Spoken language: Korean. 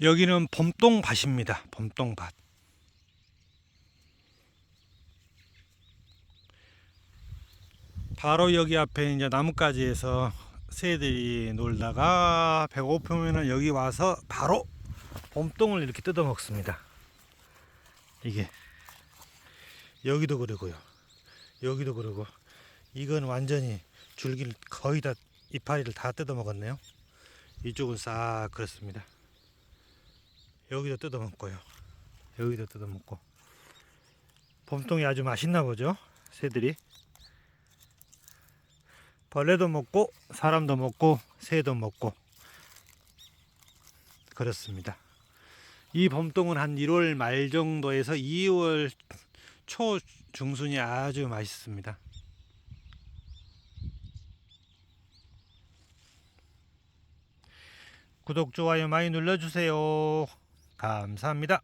여기는 범똥밭입니다. 범똥밭. 바로 여기 앞에 이제 나뭇가지에서 새들이 놀다가 배고프면은 여기 와서 바로 봄동을 이렇게 뜯어 먹습니다. 이게 여기도 그러고요. 여기도 그러고 이건 완전히 줄기를 거의 다 이파리를 다 뜯어 먹었네요. 이쪽은 싹 그렇습니다. 여기도 뜯어 먹고요. 여기도 뜯어 먹고 봄동이 아주 맛있나 보죠. 새들이 벌레도 먹고 사람도 먹고 새도 먹고 그렇습니다. 이 봄동은 한 1월 말 정도에서 2월 초 중순이 아주 맛있습니다. 구독 좋아요 많이 눌러주세요. 감사합니다.